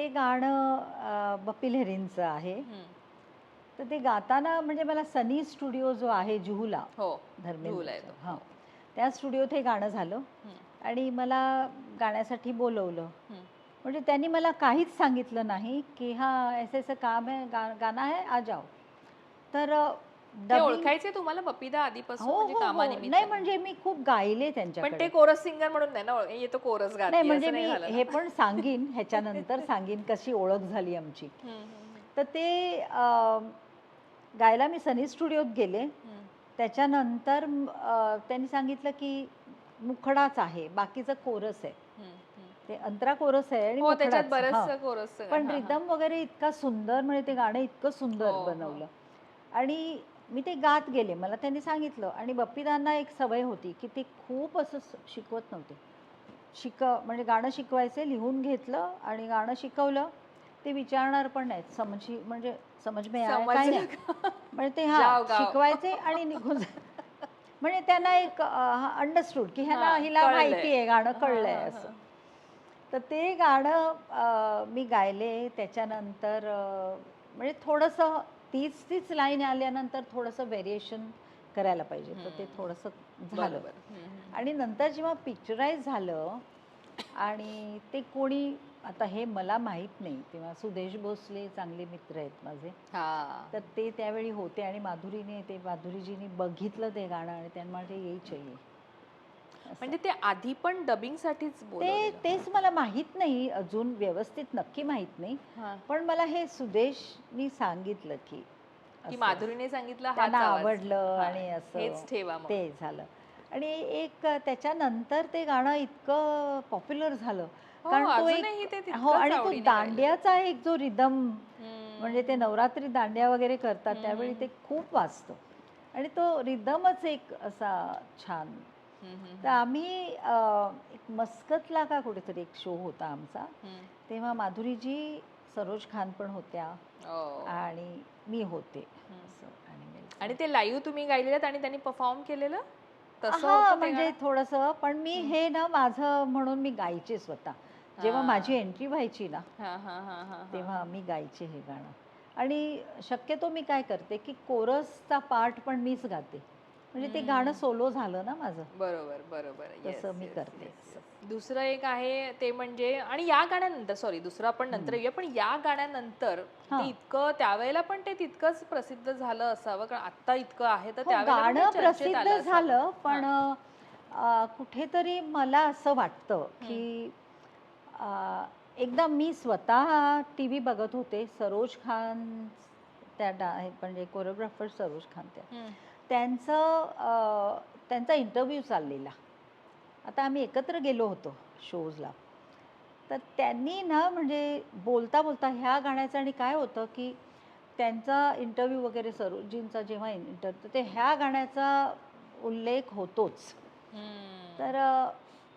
ते गाणं बप्पी लेहरींचं आहे. तर ते गाताना म्हणजे मला सनी स्टुडिओ जो आहे जुहूला हो येतो. हां त्या स्टुडिओत हे गाणं झालं. आणि मला गाण्यासाठी बोलवलं. म्हणजे त्यांनी मला काहीच सांगितलं नाही की हा ऐसे ऐसे काम है गा, गाना है आ जाओ तर ते ओळखायचे तुम्हाला बपिता आधीपासून हो म्हणजे हो, हो. कामानिमित्त. नाही म्हणजे मी खूप गायले पण त्यांच्याकडे ते कोरस सिंगर म्हणून नाही ना ओळख- येतो कोरस गात नाही म्हणजे मी हे पण सांगीन ह्याच्यानंतर सांगीन कशी ओळख झाली आमची. तर ते अ, गायला मी सनी स्टुडिओत गेले. त्याच्यानंतर म, अ, त्यांनी सांगितलं की मुखडाच आहे बाकीचं कोरस आहे. ते अंतरा कोरस आहे आणि हो त्याच्यात मुखडाच. हां. बरेच कोरस पण रिदम वगैरे इतका सुंदर म्हणजे ते गाणं इतकं सुंदर हो, हो. बनवलं. आणि मी ते गात गेले. मला त्यांनी सांगितलं आणि बप्पीदांना एक सवय होती की ते खूप असं शिकवत नव्हते. शिक म्हणजे गाणं शिकवायचे लिहून घेतलं आणि गाणं शिकवलं. ते विचारणार पण नाहीत. समजी म्हणजे समज में काय नाही. म्हणजे ते हा. शिकवायचे आणि निघून म्हणजे त्यांना एक अंडरस्टूड की ह्याला हिला. माहिती आहे गाणं कळलंय. असं. तर ते गाणं मी गायले. त्याच्यानंतर म्हणजे थोडंसं तीच तीच लाईन आल्यानंतर थोडंसं व्हेरिएशन करायला पाहिजे तर ते. थोडंसं झालं. आणि नंतर जेव्हा पिक्चराईज झालं आणि ते कोणी आता हे मला माहीत नाही तेव्हा सुदेश भोसले चांगले मित्र आहेत माझे तर ते त्यावेळी होते आणि माधुरीने ते माधुरीजीने बघितलं ते गाणं आणि त्यांना म्हटलं येई चाहिए असं. म्हणजे ते आधी पण डबिंग साठीच ते. तेच मला माहीत नाही अजून व्यवस्थित नक्की माहीत नाही. पण मला हे सुदेशनी सांगितलं की. माधुरीने सांगितलं त्यांना. आवडलं आणि असं ठेवा. ते झालं आणि एक त्याच्यानंतर ते गाणं इतकं पॉप्युलर झालं हो, कारण हो आणि तो दांड्याचा एक जो रिदम. म्हणजे ते नवरात्री दांड्या वगैरे करतात त्यावेळी ते खूप वाजतं आणि तो रिदमच एक असा छान तर आम्ही एक मस्कतला का कुठेतरी एक शो होता आमचा. तेव्हा माधुरीजी सरोज खान पण होत्या ओ. आणि मी होते आणि ते लाईव्ह तुम्ही गायलेलं आणि त्यांनी परफॉर्म केलेलं तसं हा म्हणजे? थोडस पण मी हे ना माझं म्हणून मी गायचे स्वतः जेव्हा हा. माझी एंट्री व्हायची ना हा, हा, हा, हा, हा. तेव्हा मी गायचे हे गाणं आणि शक्यतो मी काय करते की कोरसचा पार्ट पण मीच गाते म्हणजे ते गाणं सोलो झालं ना माझं बरोबर बरोबर तसं मी करते. दुसरं एक आहे ते म्हणजे आणि या गाण्यानंतर सॉरी दुसरं आपण नंतर येऊया पण या गाण्यानंतर. ते इतकं त्यावेळेला पण ते तितकंच प्रसिद्ध झालं असावं कारण आता इतकं आहे तर हो, गाणं प्रसिद्ध. झालं पण कुठेतरी मला असं वाटतं की एकदा मी स्वतः टी व्ही बघत होते सरोज खान त्या म्हणजे कोरिओग्राफर सरोज खान त्या. त्यांचं त्यांचा इंटरव्ह्यू चाललेला. आता आम्ही एकत्र गेलो होतो शोजला. तर त्यांनी ना म्हणजे बोलता बोलता ह्या गाण्याचं आणि काय होतं की त्यांचा इंटरव्ह्यू वगैरे सरोजींचा जेव्हा इंटरव्ह्यू तर ते ह्या गाण्याचा उल्लेख होतोच. हम्म. तर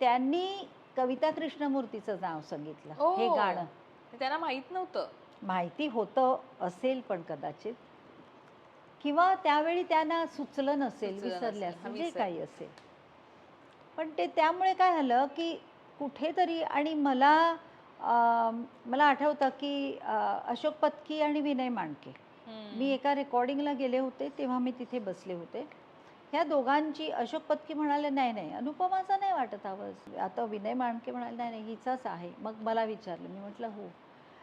त्यांनी कविता कृष्णमूर्तीचं नाव सांगितलं. हे ओ. गाणं. त्यांना माहीत नव्हतं. माहिती होतं असेल पण कदाचित. किंवा त्यावेळी त्यांना सुचलं नसेल सुचलं विसरले नसेल, हा, असेल जे विसर. काही असेल. पण ते त्यामुळे काय झालं की कुठेतरी आणि मला अं, मला आठवतं की अं, अशोक पत्की आणि विनय मांडके हम्म. मी एका रेकॉर्डिंगला गेले होते तेव्हा मी तिथे बसले होते. ह्या दोघांची अशोक पत्की म्हणाले नाही नाही अनुपमाचा नाही वाटत आवाज. आता विनय मांडके म्हणाले नाही नाही हिचाच आहे. मग मला विचारलं मी म्हटलं हो.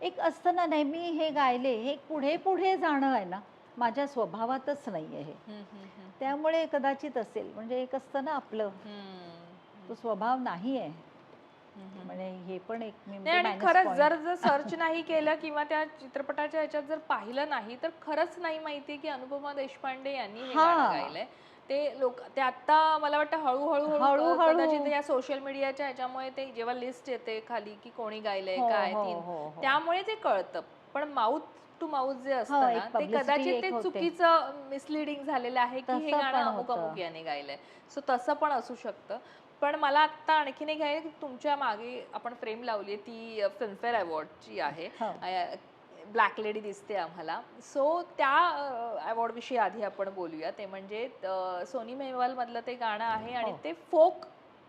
एक असतं ना नेहमी हे गायले हे पुढे पुढे जाणं आहे ना माझ्या स्वभावातच नाही आहे हे. त्यामुळे कदाचित असेल म्हणजे एक असतं ना आपलं. तो स्वभाव नाही आहे. म्हणजे हे पण एक खरंच. जर जर सर्च नाही केलं किंवा त्या चित्रपटाच्या ह्याच्यात जर पाहिलं नाही तर खरंच नाही माहिती की अनुपमा देशपांडे यांनी हे गायलंय ते लोक ते आता मला वाटतं हळूहळू हळूहळू. कदाचित या सोशल मीडियाच्या ह्याच्यामुळे ते जेव्हा लिस्ट येते खाली की कोणी गायलंय हो, काय हो, तीन हो. त्यामुळे ते कळतं पण माउथ टू माउथ जे असतं ना ते कदाचित ते. चुकीचं मिसलिडिंग झालेलं आहे की हे गाणं अमुक. अमुक याने गायलंय सो तसं पण असू शकतं पण मला आता आणखीन एक आहे की तुमच्या मागे आपण फ्रेम लावली आहे ती फिल्मफेअर अवॉर्डची आहे. ब्लॅक लेडी दिसते आम्हाला सो त्या अवॉर्ड विषयी आधी आपण बोलूया ते म्हणजे सोनी मेहवाल मधलं ते गाणं आहे आणि हो. ते फोक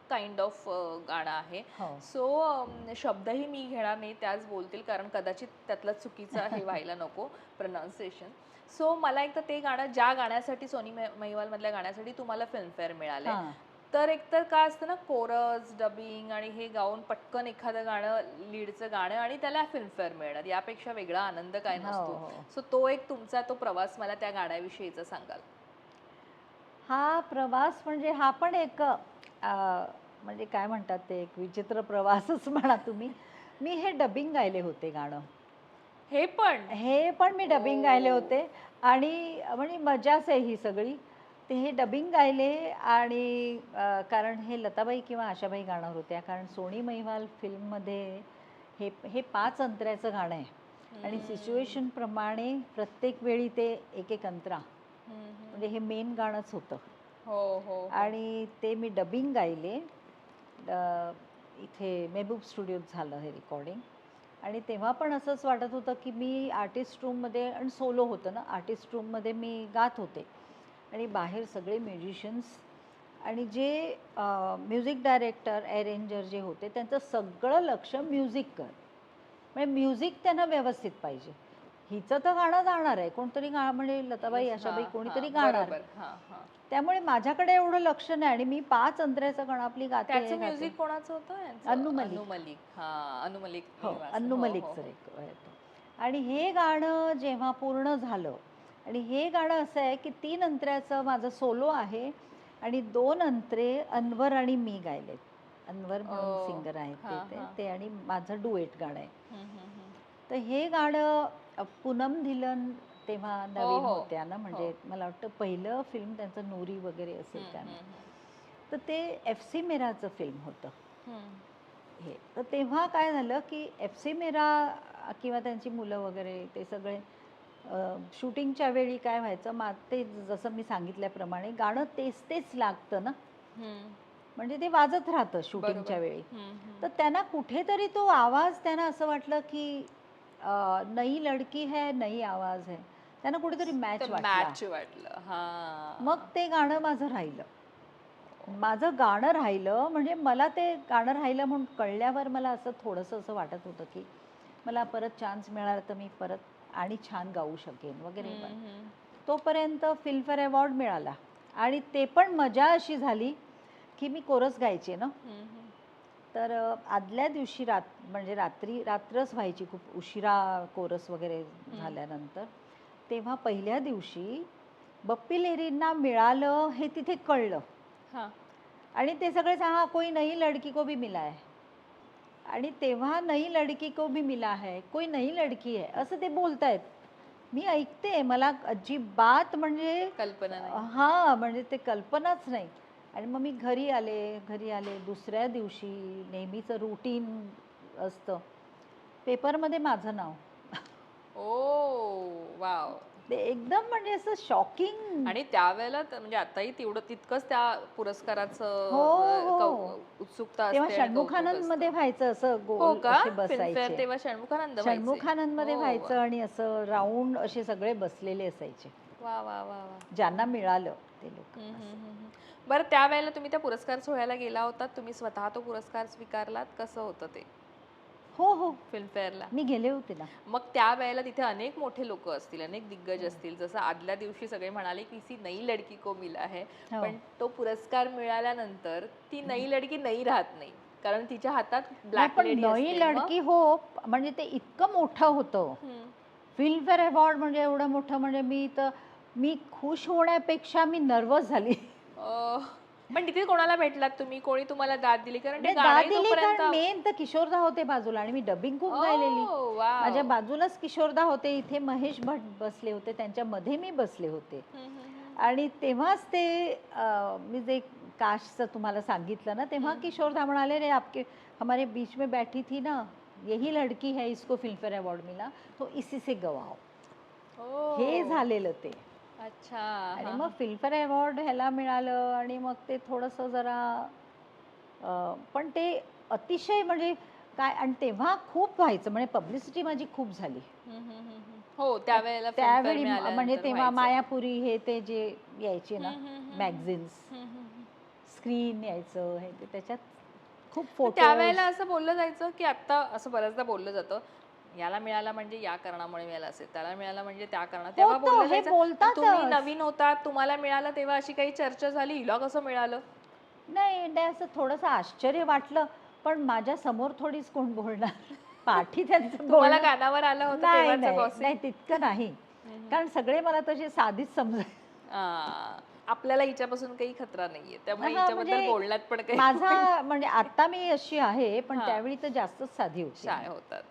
काइंड ऑफ गाणं आहे. हो. सो शब्दही मी घेणार नाही त्याच बोलतील कारण कदाचित त्यातलं चुकीचं हे व्हायला नको प्रोनाऊन्सिएशन सो मला एक तर ते गाणं ज्या गाण्यासाठी सोनी महिवाल मधल्या गाण्यासाठी तुम्हाला फिल्मफेअर मिळालंय हां. तर एकतर काय असतं ना कोरस डबिंग आणि हे गाऊन पटकन एखादं गाणं लीडचं गाणं आणि त्याला फिल्मफेअर मिळणार. यापेक्षा वेगळा आनंद काय हो, नसतो. हो. सो तो एक तुमचा तो प्रवास मला त्या गाण्याविषयीचा सांगाल. हा प्रवास म्हणजे हा पण एक म्हणजे काय म्हणतात ते एक विचित्र प्रवासच म्हणा तुम्ही. मी हे डबिंग गायले होते गाणं. हे पण? हे पण मी डबिंग गायले. होते. आणि म्हणजे मजाच आहे ही सगळी. ते हे डबिंग गायले आणि अ, कारण हे लताबाई किंवा आशाबाई गाणार होत्या. कारण सोनी महिवाल फिल्ममध्ये हे हे पाच अंतऱ्याचं गाणं आहे. आणि सिच्युएशन प्रमाणे प्रत्येक वेळी ते एक एक अंतरा. हम्म, हम्म. म्हणजे हे मेन गाणंच होतं. हो हो हो. आणि ते मी डबिंग गायले. इथे मेहबूब स्टुडिओत झालं हे रेकॉर्डिंग आणि तेव्हा पण असंच वाटत होतं की मी आर्टिस्ट रूममध्ये आणि सोलो होतं ना आर्टिस्ट रूममध्ये मी गात होते. आणि बाहेर सगळे म्युझिशियन्स आणि जे म्युझिक डायरेक्टर अरेंजर जे होते त्यांचं सगळं लक्ष म्युझिकवर म्हणजे म्युझिक त्यांना व्यवस्थित पाहिजे. हिचं तर गाणं जाणार आहे कोणतरी गा म्हणजे लताबाई आशाबाई कोणीतरी गाणार. त्यामुळे माझ्याकडे एवढं लक्ष नाही आणि मी पाच अंतऱ्याचं गाणं आपली गाते. म्युझिक कोणाचं होतं? अन्नू मलिक. अन्नू मलिक हा अन्नू मलिक हो हो, हो, मलिकचं. आणि हे गाणं जेव्हा पूर्ण झालं आणि हे गाणं असं आहे की तीन अंतऱ्याचं माझं सोलो आहे आणि दोन अंतरे अनवर आणि मी गायलेत अनवर म्हणून सिंगर आहेत ते- आणि माझं डुएट गाणं आहे. तर हे गाणं पूनम धिलन तेव्हा नवीन हो. होत्या ना म्हणजे मला वाटतं पहिलं फिल्म त्यांचं नूरी वगैरे असेल हम्म, तर ते एफ सी मेराचं फिल्म होतं. हे तर तेव्हा काय झालं की एफ सी मेरा किंवा त्यांची मुलं वगैरे ते सगळे शूटिंगच्या वेळी काय व्हायचं मा ते जसं मी सांगितल्याप्रमाणे गाणं तेच तेच लागतं ना. म्हणजे ते वाजत राहतं शूटिंगच्या. वेळी. तर त्यांना कुठेतरी तो आवाज त्यांना असं वाटलं की नई लडकी है नई आवाज है. त्यांना कुठेतरी मॅच मॅच वाटलं. हा. मग ते गाणं माझं राहिलं. माझं गाणं राहिलं म्हणजे मला ते गाणं राहिलं म्हणून कळल्यावर मला असं थोडंसं असं वाटत होतं की मला परत चान्स मिळाला तर मी परत आणि छान गाऊ शकेन वगैरे. तोपर्यंत फिल्मफेअर अवॉर्ड मिळाला. आणि ते पण मजा अशी झाली की मी कोरस गायचे ना. तर आदल्या दिवशी रात म्हणजे रात्री रात्रच व्हायची खूप उशिरा कोरस वगैरे झाल्यानंतर तेव्हा पहिल्या दिवशी बप्पी लेरींना मिळालं हे तिथे कळलं. हा. आणि ते सगळे सांगा कोई नई लड़की को भी मिला है. आणि तेव्हा नई लड़की को भी मिला है कोई नई लड़की है. असं ते बोलतायत. मी ऐकते मला अजिबात म्हणजे कल्पना नाही. हा म्हणजे ते कल्पनाच नाही. आणि मग मी घरी आले घरी आले. दुसऱ्या दिवशी नेहमीचं रुटीन असतं. पेपरमध्ये माझं नाव. ओ वाव. ते एकदम म्हणजे असं शॉकिंग आणि त्यावेळेला त- म्हणजे आताही तेवढं तितकंच त्या पुरस्काराचं हो, अ, हो. कौ- उत्सुकता असते तेव्हा आणि कौतुक षण्मुखानंदमध्ये असतं. व्हायचं असं हो गोल का? असे फिल्मफेअर बसायचे तेव्हा षण्मुखानंद व्हायचे? षण्मुखानंदमध्ये हो, व्हायचं आणि असं राऊंड असे सगळे बसलेले असायचे. वा वा वा वा. ज्यांना मिळालं. ते लोक. बरं त्यावेळेला तुम्ही त्या पुरस्कार सोहळ्याला गेला होतात तुम्ही स्वतः तो पुरस्कार स्वीकारलात? कसं होतं ते? हो हो. फिल्मफेअरला? मी गेले होते ना. मग त्यावेळेला तिथे अनेक मोठे लोक असतील अनेक दिग्गज असतील. जसं आदल्या दिवशी सगळे म्हणाले की सी नई लडकी को मिला है. हो. पण तो पुरस्कार मिळाल्यानंतर ती नई लडकी नई राहत नाही. कारण तिच्या हातात नाही, ब्लॅक पण लडकी हो म्हणजे ते इतकं मोठं होतं. फिल्मफेअर अवॉर्ड म्हणजे एवढं मोठं म्हणजे मी तर मी खुश होण्यापेक्षा मी नर्वस झाली. पण तिथे कोणाला भेटलात तुम्ही? कोणी तुम्हाला दाद दिली? कारण ते दाद दिली तोपर्यंत कारण मेन तर किशोरदा होते बाजूला आणि मी डबिंग खूप गायलेली. Oh, wow. माझ्या बाजूलाच किशोरदा होते. इथे महेश भट बसले होते. त्यांच्यामध्ये मी बसले होते. हम्म, हम्म, हम्म. आणि तेव्हाच ते अं, मी जे काशचं तुम्हाला सांगितलं ना तेव्हा किशोरदा म्हणाले रे आपके हमारे बीच में बैठी थी ना यही लड़की है इसको फिल्मफेअर अवॉर्ड मिला तो इसी से गवाओ. ओ, हे झालेलं ते. अच्छा आणि मग फिल्मफेअर अवॉर्ड ह्याला मिळालं आणि मग ते थोडंसं जरा पण ते अतिशय म्हणजे काय आणि तेव्हा खूप व्हायचं म्हणजे पब्लिसिटी माझी खूप झाली. हो त्यावेळेला त्यावेळी म्हणजे तेव्हा. मायापुरी हे ते जे यायचे ना. मॅगझिन्स. स्क्रीन यायचं हे त्याच्यात खूप फोटो त्यावेळेला असं बोललं जायचं की आता असं बऱ्याचदा बोललं जातं याला मिळाला म्हणजे या कारणामुळे मिळाला असेल त्याला मिळाला म्हणजे त्या कारणात. तेव्हा होतं, बोललं हे जायचं बोलतातच. तुम्ही नवीन होतात तुम्हाला मिळालं तेव्हा अशी काही चर्चा झाली हिला कसं मिळालं? नाही नाही असं थोडंसं आश्चर्य वाटलं पण माझ्यासमोर थोडीच कोण बोलणार? पाठी त्यांचं तुम्हाला बोलणं- कानावर आलं होतं नाही तेव्हाचं नाही gossip? नाही तितकं नाही. कारण सगळे मला तशी साधीच समजाय आ, आपल्याला हिच्यापासून काही खतरा नाहीये त्यामुळे हा, हिच्याबद्दल म्हणजे बोलण्यात पण काही माझा म्हणजे आता मी अशी आहे पण हा. त्यावेळी तर जास्तच साधी होती. होतात.